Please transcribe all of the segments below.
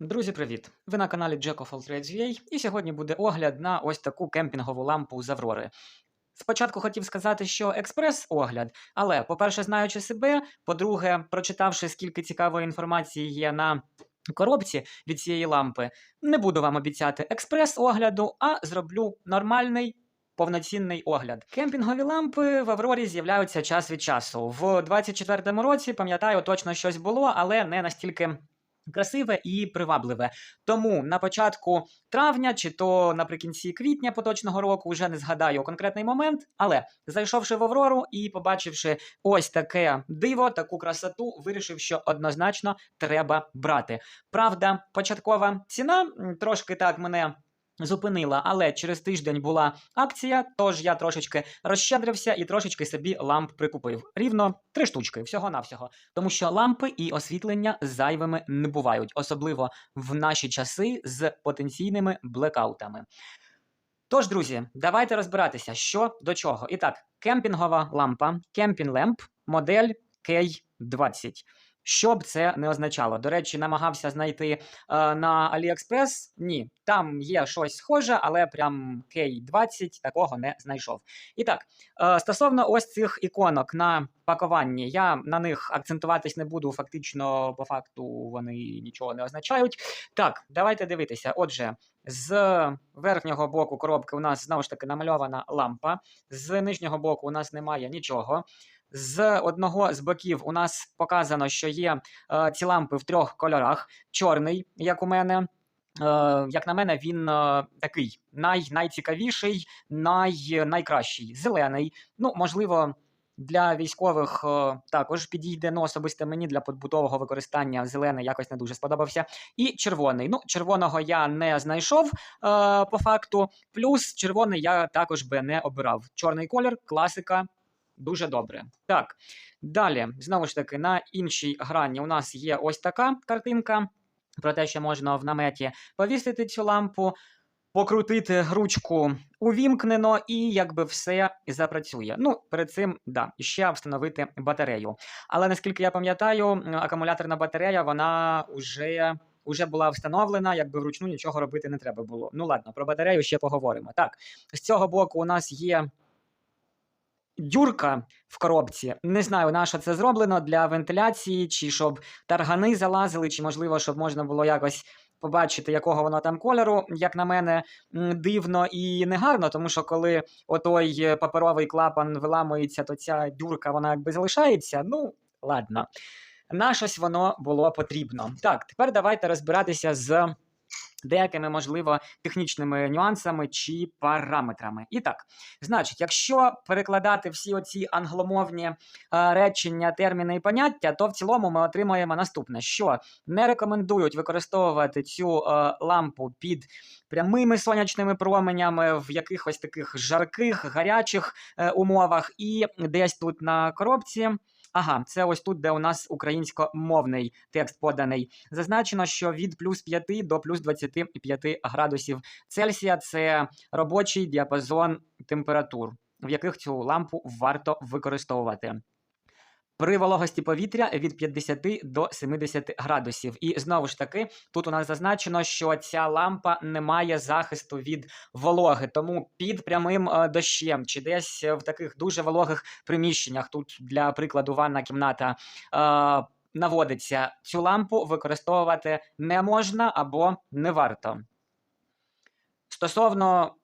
Друзі, привіт! Ви на каналі Jack of All Trades UA, і сьогодні буде огляд на ось таку кемпінгову лампу з Аврори. Спочатку хотів сказати, що експрес-огляд, але, по-перше, знаючи себе, по-друге, прочитавши, скільки цікавої інформації є на коробці від цієї лампи, не буду вам обіцяти експрес-огляду, а зроблю нормальний. Повноцінний огляд. Кемпінгові лампи в Аврорі з'являються час від часу. В 24-му році, пам'ятаю, точно щось було, але не настільки красиве і привабливе. Тому на початку травня чи то наприкінці квітня поточного року вже не згадаю конкретний момент. Але зайшовши в Аврору і побачивши ось таке диво, таку красоту, вирішив, що однозначно треба брати. Правда, початкова ціна трошки так мене. Зупинила, але через тиждень була акція, тож я трошечки розщедрився і трошечки собі ламп прикупив. Рівно три штучки, всього-навсього. Тому що лампи і освітлення зайвими не бувають, особливо в наші часи з потенційними блекаутами. Тож, друзі, давайте розбиратися, що до чого. І так, кемпінгова лампа, кемпінг лемп, модель K20. Що б це не означало? До речі, намагався знайти е, на AliExpress. Ні, там є щось схоже, але прям K20 такого не знайшов. І так, е, стосовно ось цих іконок на пакуванні, я на них акцентуватись не буду. Фактично, по факту, вони нічого не означають. Так, давайте дивитися. Отже, з верхнього боку коробки у нас знову ж таки намальована лампа, з нижнього боку у нас немає нічого. З одного з боків у нас показано, що є е, ці лампи в трьох кольорах: чорний, як у мене. Е, як на мене, він е, такий най, найцікавіший, най, найкращий. Зелений. Ну, можливо, для військових е, також підійде. Ну, особисто мені для побутового використання зелений якось не дуже сподобався. І червоний. Ну, червоного я не знайшов по факту. Плюс червоний я також би не обирав. Чорний колір, класика. Дуже добре. Так, далі, знову ж таки, на іншій грані у нас є ось така картинка про те, що можна в наметі повісити цю лампу, покрутити ручку увімкнено, і якби все запрацює. Ну, перед цим, да, ще встановити батарею. Але наскільки я пам'ятаю, акумуляторна батарея, вона вже. Уже була встановлена, якби вручну нічого робити не треба було. Ну ладно, про батарею ще поговоримо. Так, з цього боку у нас є дюрка в коробці. Не знаю, на що це зроблено для вентиляції, чи щоб таргани залазили, чи можливо, щоб можна було якось. Побачити, якого воно там кольору, як на мене, дивно і негарно, тому що коли отой е, паперовий клапан виламується, то ця дюрка вона якби залишається. Ну, ладно. На щось воно було потрібно. Так, тепер давайте розбиратися з деякими, можливо, технічними нюансами чи параметрами. І так, значить, якщо перекладати всі оці англомовні е, речення, терміни і поняття, то в цілому ми отримаємо наступне: що не рекомендують використовувати цю е, лампу під прямими сонячними променями в якихось таких жарких, гарячих е, умовах, і десь тут на коробці. Ага, це ось тут, де у нас українськомовний текст поданий. Зазначено, що від плюс 5 до плюс 25 градусів Цельсія це робочий діапазон температур, в яких цю лампу варто використовувати. При вологості повітря від 50 до 70 градусів. І знову ж таки, тут у нас зазначено, що ця лампа не має захисту від вологи, тому під прямим е, дощем чи десь в таких дуже вологих приміщеннях, тут для прикладу ванна кімната. Е, Наводиться цю лампу використовувати не можна або не варто. Стосовно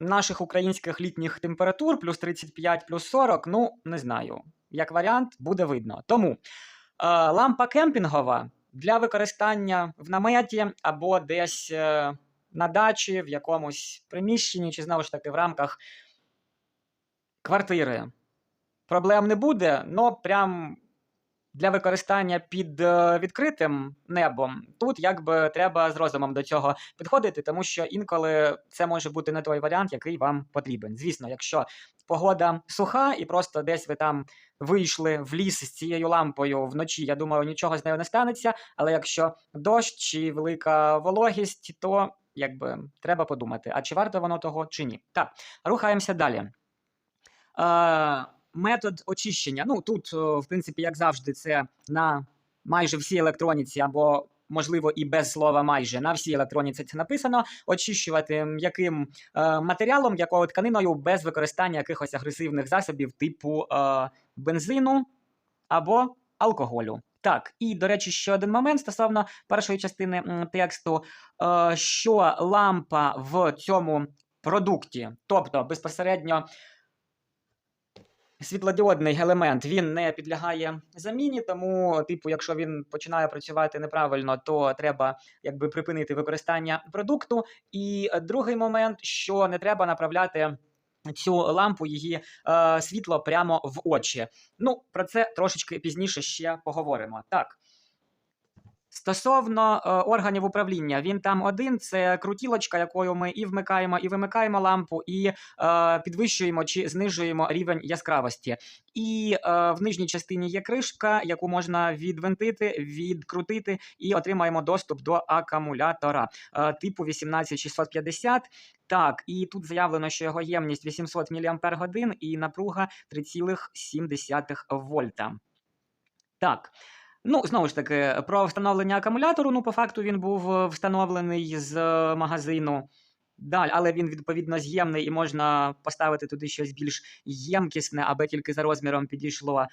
наших українських літніх температур, плюс 35, плюс 40, ну не знаю. Як варіант, буде видно. Тому е, лампа кемпінгова для використання в наметі або десь е, на дачі, в якомусь приміщенні, чи знову ж таки в рамках квартири. Проблем не буде, але прям для використання під е, відкритим небом тут якби треба з розумом до цього підходити, тому що інколи це може бути не той варіант, який вам потрібен. Звісно, якщо погода суха і просто десь ви там вийшли в ліс з цією лампою вночі, я думаю, нічого з нею не станеться. Але якщо дощ чи велика вологість, то якби треба подумати, а чи варто воно того, чи ні. Так, рухаємося далі. Е, метод очищення. Ну тут, е, в принципі, як завжди, це на майже всій електроніці або можливо, і без слова майже на всій електроніці це написано. Очищувати м'яким е, матеріалом, якою тканиною без використання якихось агресивних засобів типу е, бензину або алкоголю. Так, і до речі, ще один момент стосовно першої частини тексту, е, що лампа в цьому продукті, тобто безпосередньо світлодіодний елемент, він не підлягає заміні, тому, типу, якщо він починає працювати неправильно, то треба якби припинити використання продукту. І другий момент, що не треба направляти. Цю лампу її е, світло прямо в очі. Ну, про це трошечки пізніше ще поговоримо. Так. Стосовно е, органів управління, він там один: це крутілочка, якою ми і вмикаємо, і вимикаємо лампу, і е, підвищуємо чи знижуємо рівень яскравості. І е, в нижній частині є кришка, яку можна відвинтити, відкрутити, і отримаємо доступ до акумулятора е, типу 18650. Так, і тут заявлено, що його ємність 800 мАч і напруга 3,7 вольта. Так. Ну, знову ж таки, про встановлення акумулятору. Ну, по факту він був е, встановлений з е, магазину. Далі, але він відповідно з'ємний і можна поставити туди щось більш ємкісне, аби тільки за розміром підійшло.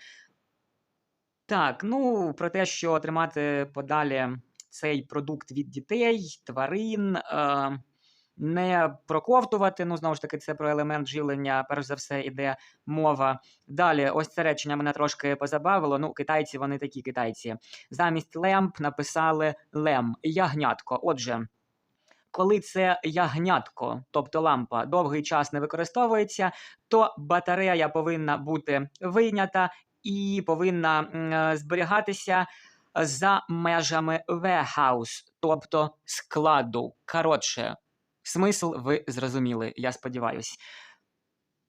Так, ну про те, що тримати подалі цей продукт від дітей, тварин, е, не проковтувати. Ну, знову ж таки, це про елемент живлення, перш за все, іде мова. Далі, ось це речення мене трошки позабавило. Ну, китайці, вони такі китайці. Замість лемп написали лем, ягнятко. Отже. Коли це ягнятко, тобто лампа, довгий час не використовується, то батарея повинна бути вийнята і повинна зберігатися за межами warehouse, тобто складу. Коротше, смисл ви зрозуміли, я сподіваюсь.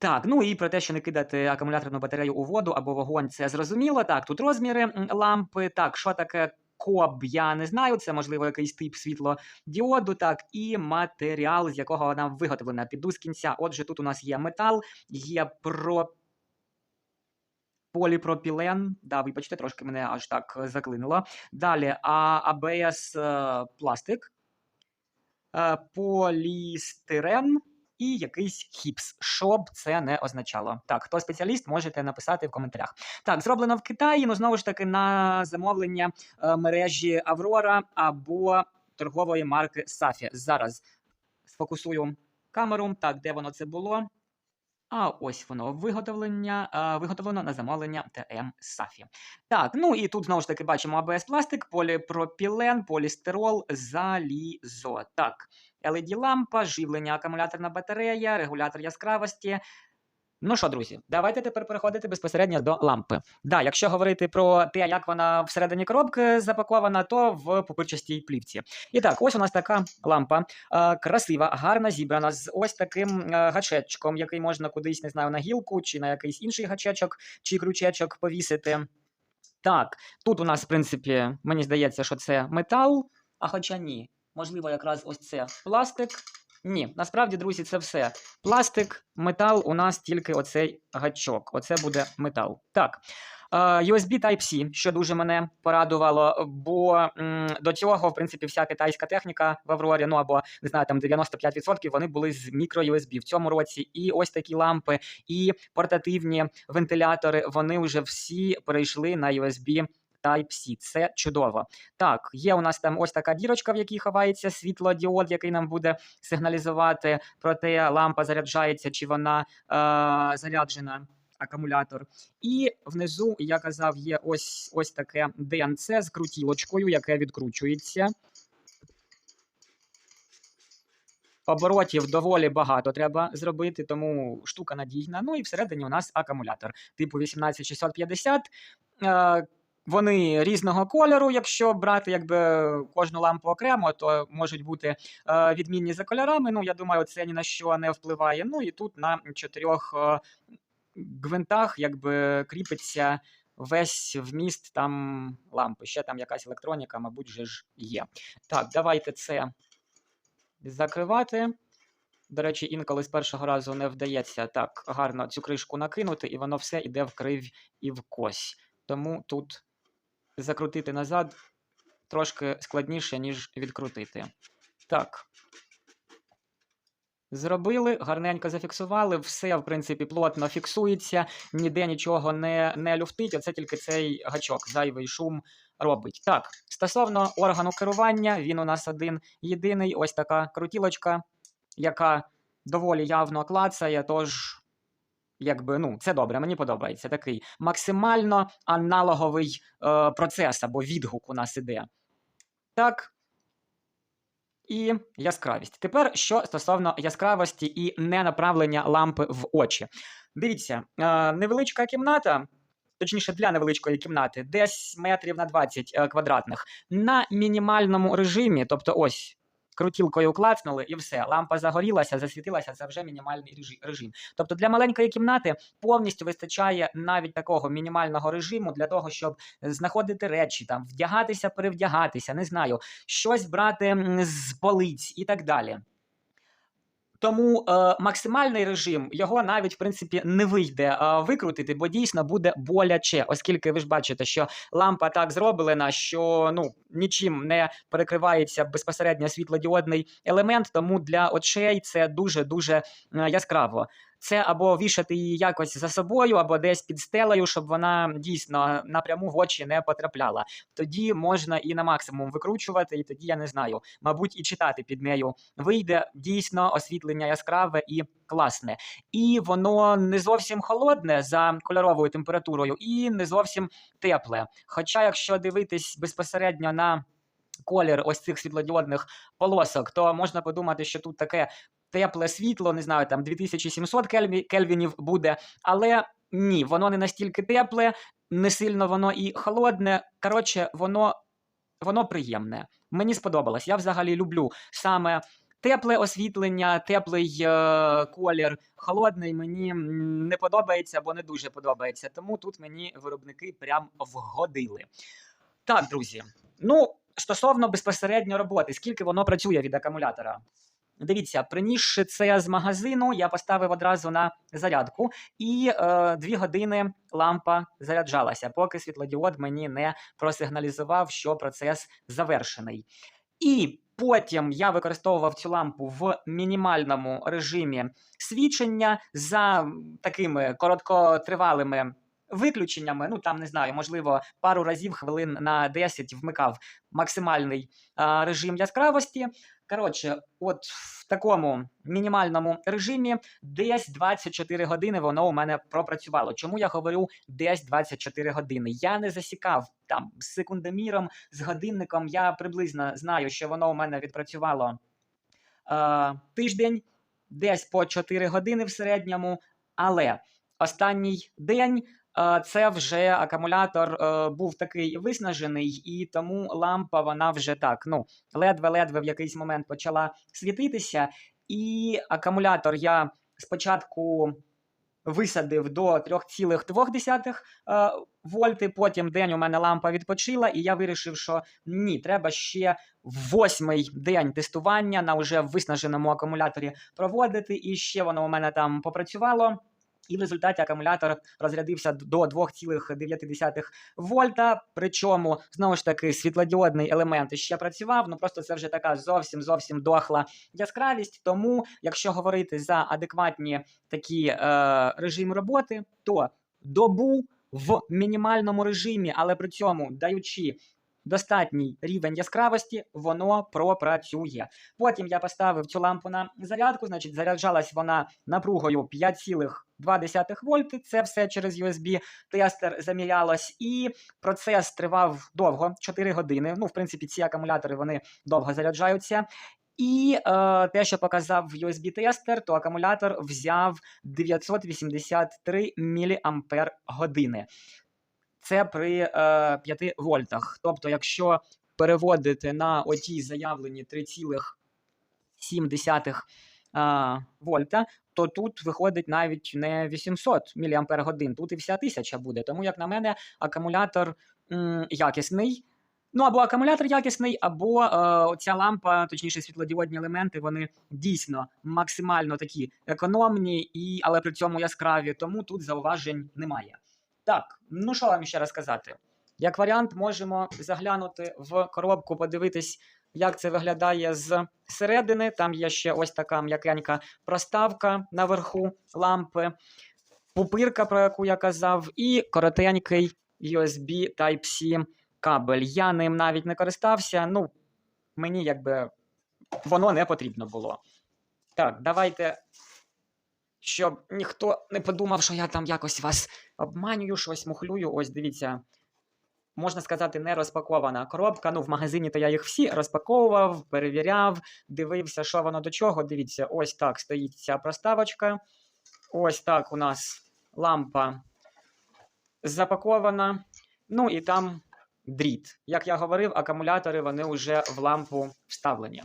Так, ну і про те, що не кидати акумуляторну батарею у воду або вогонь, це зрозуміло. Так, тут розміри лампи. Так, що таке коб, я не знаю. Це можливо якийсь тип світлодіоду, так, і матеріал, з якого вона виготовлена. Піду з кінця. Отже, тут у нас є метал, є про. Поліпропілен, да, вибачте, трошки мене аж так заклинило. Далі а, АБС е, пластик, полістирен і якийсь хіпс, що б це не означало. Так, хто спеціаліст, можете написати в коментарях. Так, зроблено в Китаї, ну знову ж таки на замовлення е, мережі Аврора або торгової марки Сафі. Зараз сфокусую камеру. Так, де воно це було? А ось воно виготовлення, виготовлено на замовлення ТМ Сафі. Так, ну і тут знову ж таки бачимо АБС пластик, поліпропілен, полістирол, залізо. Так, LED лампа, живлення, акумуляторна батарея, регулятор яскравості. Ну що, друзі, давайте тепер переходити безпосередньо до лампи. Да, якщо говорити про те, як вона всередині коробки запакована, то в пупирчастій плівці. І так, ось у нас така лампа, е, красива, гарно зібрана, з ось таким е, гачечком, який можна кудись, не знаю, на гілку чи на якийсь інший гачечок чи крючечок повісити. Так, тут у нас, в принципі, мені здається, що це метал, а хоча ні, можливо, якраз ось це пластик. Ні, насправді, друзі, це все. Пластик, метал, у нас тільки оцей гачок. Оце буде метал. Так. е, USB Type-C, що дуже мене порадувало, бо м, до цього, в принципі, вся китайська техніка в Аврорі, ну або не знаю, там 95% вони були з мікро-USB в цьому році. І ось такі лампи, і портативні вентилятори, вони вже всі перейшли на USB Type-C. Це чудово. Так, є у нас там ось така дірочка, в якій ховається світлодіод, який нам буде сигналізувати про те, лампа заряджається чи вона е, заряджена. Акумулятор. І внизу, я казав, є ось ось таке ДНЦ з крутілочкою, яке відкручується. Оборотів доволі багато треба зробити, тому штука надійна. Ну і всередині у нас акумулятор типу 18650. Вони різного кольору. Якщо брати якби кожну лампу окремо, то можуть бути е, відмінні за кольорами. Ну, я думаю, це ні на що не впливає. Ну і тут на чотирьох е, гвинтах якби кріпиться весь вміст там лампи. Ще там якась електроніка, мабуть, вже ж є. Так, давайте це закривати. До речі, інколи з першого разу не вдається так гарно цю кришку накинути, і воно все йде в крив і в кось. Тому тут закрутити назад трошки складніше, ніж відкрутити. Так. Зробили, гарненько зафіксували, все, в принципі, плотно фіксується, ніде нічого не, не люфтить, оце тільки цей гачок, зайвий шум робить. Так, стосовно органу керування, він у нас один єдиний, ось така крутілочка, яка доволі явно клацає, тож, якби, ну, це добре, мені подобається. Такий максимально аналоговий е, процес або відгук у нас іде. Так. І яскравість. Тепер що стосовно яскравості і ненаправлення лампи в очі. Дивіться, е, невеличка кімната, точніше, для невеличкої кімнати, десь метрів на 20 е, квадратних, на мінімальному режимі, тобто ось. Крутілкою клацнули і все, лампа загорілася, засвітилася, це вже мінімальний режи- режим. Тобто для маленької кімнати повністю вистачає навіть такого мінімального режиму для того, щоб знаходити речі, там, вдягатися, перевдягатися, не знаю, щось брати з полиць і так далі. Тому е, максимальний режим його навіть в принципі не вийде е, викрутити, бо дійсно буде боляче, оскільки ви ж бачите, що лампа так зроблена, що ну нічим не перекривається безпосередньо світлодіодний елемент, тому для очей це дуже дуже яскраво. Це або вішати її якось за собою, або десь під стелею, щоб вона дійсно напряму в очі не потрапляла. Тоді можна і на максимум викручувати, і тоді я не знаю, мабуть, і читати під нею вийде дійсно освітлення яскраве і класне. І воно не зовсім холодне за кольоровою температурою, і не зовсім тепле. Хоча, якщо дивитись безпосередньо на колір ось цих світлодіодних полосок, то можна подумати, що тут таке тепле світло, не знаю, там 2700 кельві- кельвінів буде, але ні, воно не настільки тепле, не сильно воно і холодне. Коротше, воно, воно приємне. Мені сподобалось. Я взагалі люблю саме. Тепле освітлення, теплий е, колір, холодний мені не подобається, бо не дуже подобається. Тому тут мені виробники прям вгодили. Так, друзі. Ну, стосовно безпосередньо роботи, скільки воно працює від акумулятора. Дивіться, принісши це з магазину, я поставив одразу на зарядку, і е, дві години лампа заряджалася, поки світлодіод мені не просигналізував, що процес завершений. І потім я використовував цю лампу в мінімальному режимі свічення за такими короткотривалими виключеннями. Ну там не знаю, можливо, пару разів хвилин на 10 вмикав максимальний а, режим яскравості. Коротше, от в такому мінімальному режимі десь 24 години воно у мене пропрацювало. Чому я говорю десь 24 години? Я не засікав там з секундоміром, з годинником. Я приблизно знаю, що воно у мене відпрацювало е, тиждень, десь по 4 години в середньому. Але останній день це вже акумулятор е, був такий виснажений, і тому лампа вона вже так, ну, ледве-ледве в якийсь момент почала світитися. І акумулятор я спочатку висадив до 3,2 е, вольти. Потім день у мене лампа відпочила, і я вирішив, що ні, треба ще восьмий день тестування на вже виснаженому акумуляторі проводити. І ще воно у мене там попрацювало. І в результаті акумулятор розрядився до 2,9 вольта. Причому знову ж таки світлодіодний елемент ще працював. Ну просто це вже така зовсім зовсім дохла яскравість. Тому, якщо говорити за адекватні такі е, режими роботи, то добу в мінімальному режимі, але при цьому даючи. Достатній рівень яскравості, воно пропрацює. Потім я поставив цю лампу на зарядку, значить, заряджалась вона напругою 5,2 вольти. Це все через USB тестер замірялось, і процес тривав довго 4 години. Ну, в принципі, ці акумулятори вони довго заряджаються. І е, те, що показав USB-тестер, то акумулятор взяв 983 мАч. Це при е, 5 вольтах. Тобто, якщо переводити на оті заявлені 3,7 е, вольта, то тут виходить навіть не 800 мАч, тут і вся тисяча буде. Тому, як на мене, акумулятор м, якісний. Ну, або акумулятор якісний, або е, ця лампа, точніше, світлодіодні елементи, вони дійсно максимально такі економні, і, але при цьому яскраві, тому тут зауважень немає. Так, ну що вам ще розказати? Як варіант, можемо заглянути в коробку, подивитись, як це виглядає з середини. Там є ще ось така м'якенька проставка наверху лампи, пупирка, про яку я казав, і коротенький USB Type-C кабель. Я ним навіть не користався. Ну, мені якби воно не потрібно було. Так, давайте, щоб ніхто не подумав, що я там якось вас обманюю, щось мухлюю. Ось дивіться. Можна сказати, не розпакована коробка. Ну, в магазині то я їх всі розпаковував, перевіряв, дивився, що воно до чого. Дивіться, ось так стоїть ця проставочка. Ось так у нас лампа запакована. Ну і там дріт. Як я говорив, акумулятори вони вже в лампу вставлені.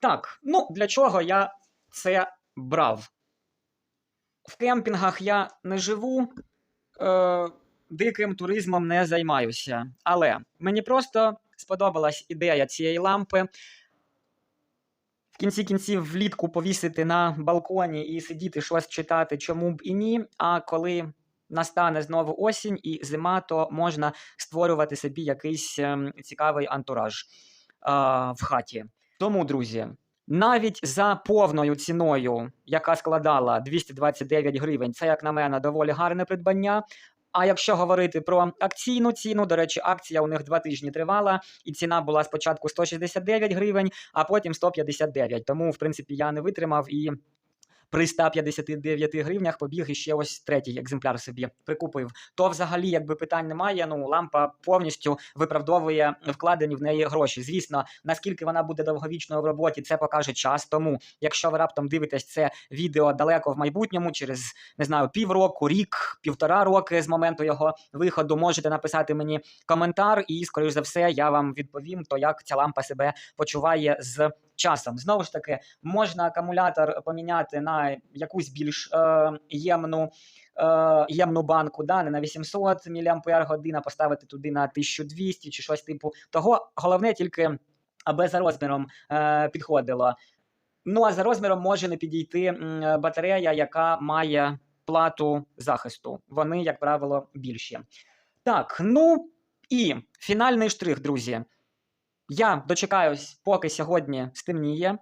Так, ну для чого я це брав? В кемпінгах я не живу, е, диким туризмом не займаюся. Але мені просто сподобалась ідея цієї лампи. В кінці кінців влітку повісити на балконі і сидіти щось читати, чому б і ні. А коли настане знову осінь і зима, то можна створювати собі якийсь ем, цікавий антураж а, в хаті. Тому, друзі, навіть за повною ціною, яка складала 229 гривень, це, як на мене, доволі гарне придбання. А якщо говорити про акційну ціну, до речі, акція у них два тижні тривала, і ціна була спочатку 169 гривень, а потім 159. Тому, в принципі, я не витримав і при 159 гривнях побіг і ще ось третій екземпляр собі прикупив. То взагалі, якби питань немає. Ну, лампа повністю виправдовує вкладені в неї гроші. Звісно, наскільки вона буде довговічною в роботі, це покаже час. Тому, якщо ви раптом дивитесь це відео далеко в майбутньому, через не знаю, півроку, рік, півтора роки з моменту його виходу, можете написати мені коментар, і, скоріш за все, я вам відповім, то як ця лампа себе почуває з часом. Знову ж таки, можна акумулятор поміняти на якусь більш е, ємну. е, Ємну банку, да, не на 800 мАч, поставити туди на 1200 чи щось типу того. Головне тільки, аби за розміром е, підходило. Ну а за розміром може не підійти батарея, яка має плату захисту. Вони, як правило, більші. Так, ну і фінальний штрих, друзі. Я дочекаюсь, поки сьогодні стемніє.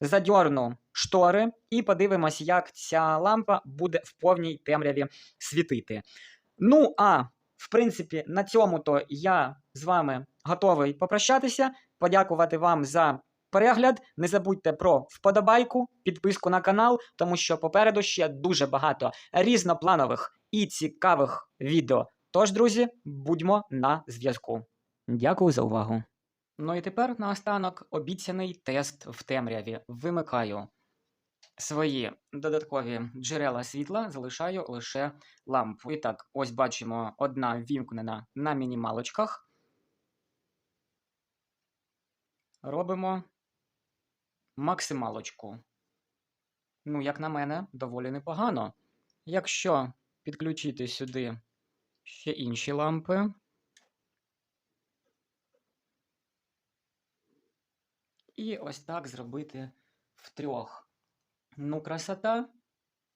Задьорну штори і подивимось, як ця лампа буде в повній темряві світити. Ну, а в принципі, на цьому то я з вами готовий попрощатися, подякувати вам за перегляд. Не забудьте про вподобайку, підписку на канал, тому що попереду ще дуже багато різнопланових і цікавих відео. Тож, друзі, будьмо на зв'язку. Дякую за увагу. Ну і тепер наостанок обіцяний тест в темряві. Вимикаю свої додаткові джерела світла, залишаю лише лампу. І так, ось бачимо, одна вімкнена на мінімалочках. Робимо максималочку. Ну, як на мене, доволі непогано. Якщо підключити сюди ще інші лампи. І ось так зробити втрьох. Ну, красота.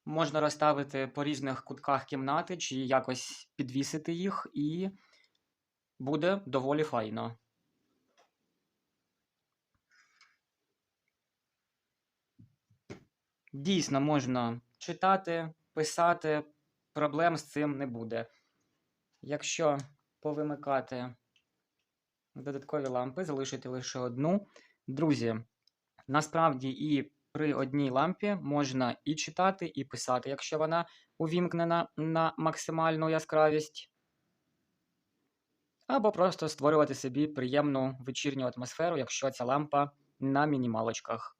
Можна розставити по різних кутках кімнати, чи якось підвісити їх, і буде доволі файно. Дійсно, можна читати, писати, проблем з цим не буде. Якщо повимикати додаткові лампи, залишити лише одну. Друзі, насправді і при одній лампі можна і читати, і писати, якщо вона увімкнена на максимальну яскравість. Або просто створювати собі приємну вечірню атмосферу, якщо ця лампа на мінімалочках.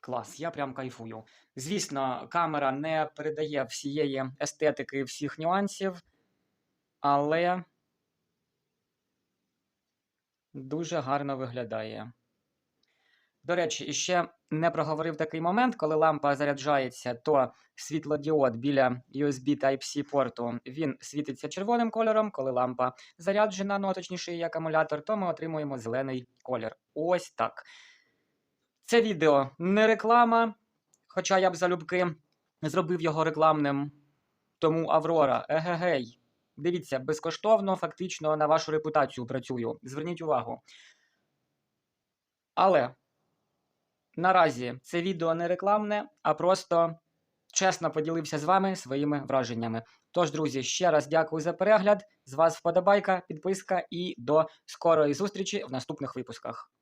Клас, я прям кайфую. Звісно, камера не передає всієї естетики, всіх нюансів, але дуже гарно виглядає. До речі, іще не проговорив такий момент, коли лампа заряджається, то світлодіод біля USB Type-C порту він світиться червоним кольором. Коли лампа заряджена, ну а точніше її акумулятор, то ми отримуємо зелений колір. Ось так. Це відео не реклама, хоча я б залюбки зробив його рекламним. Тому Аврора, егегей. Дивіться, безкоштовно, фактично на вашу репутацію працюю. Зверніть увагу. Але наразі це відео не рекламне, а просто чесно поділився з вами своїми враженнями. Тож, друзі, ще раз дякую за перегляд. З вас вподобайка, підписка і до скорої зустрічі в наступних випусках.